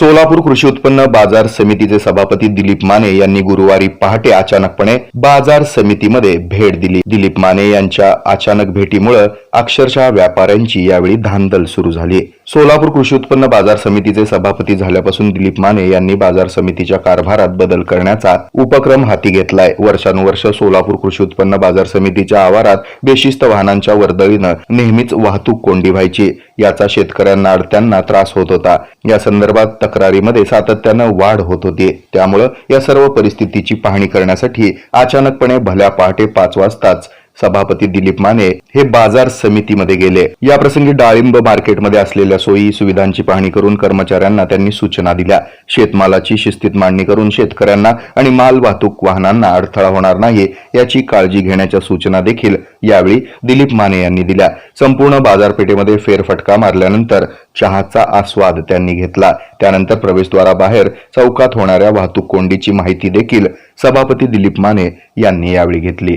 सोलापूर कृषी उत्पन्न बाजार समितीचे सभापती दिलीप माने यांनी गुरुवारी पहाटे अचानकपणे बाजार समितीमध्ये भेट दिली. दिलीप माने यांच्या अचानक भेटीमुळे अक्षरशः व्यापाऱ्यांची यावेळी धांदल सुरू झाली. सोलापूर कृषी उत्पन्न बाजार समितीचे सभापती झाल्यापासून दिलीप माने यांनी बाजार समितीच्या कारभारात बदल करण्याचा उपक्रम हाती घेतलाय. वर्षानुवर्ष सोलापूर कृषी उत्पन्न बाजार समितीच्या आवारात बेशिस्त वाहनांच्या वर्दळीनं नेहमीच वाहतूक कोंडी व्हायची. याचा शेतकऱ्यांना अडत्यांना त्रास होत होता. या संदर्भात तक्रारीमध्ये सातत्यानं वाढ होत होती. त्यामुळं या सर्व परिस्थितीची पाहणी करण्यासाठी अचानकपणे भल्या पहाटे पाच वाजताच सभापती दिलीप माने हे बाजार समितीमध्ये गेले. या प्रसंगी डाळिंब मार्केटमध्ये असलेल्या सोयी सुविधांची पाहणी करून कर्मचाऱ्यांना त्यांनी सूचना दिल्या. शेतमालाची शिस्तीत मांडणी करून शेतकऱ्यांना आणि माल वाहतूक वाहनांना अडथळा होणार नाही याची काळजी घेण्याच्या सूचना देखील यावेळी दिलीप माने यांनी दिल्या. संपूर्ण बाजारपेठेमध्ये फेरफटका मारल्यानंतर चहाचा आस्वाद त्यांनी घेतला. त्यानंतर प्रवेशद्वाराबाहेर चौकात होणाऱ्या वाहतूक कोंडीची माहिती देखील सभापती दिलीप माने यांनी यावेळी घेतली.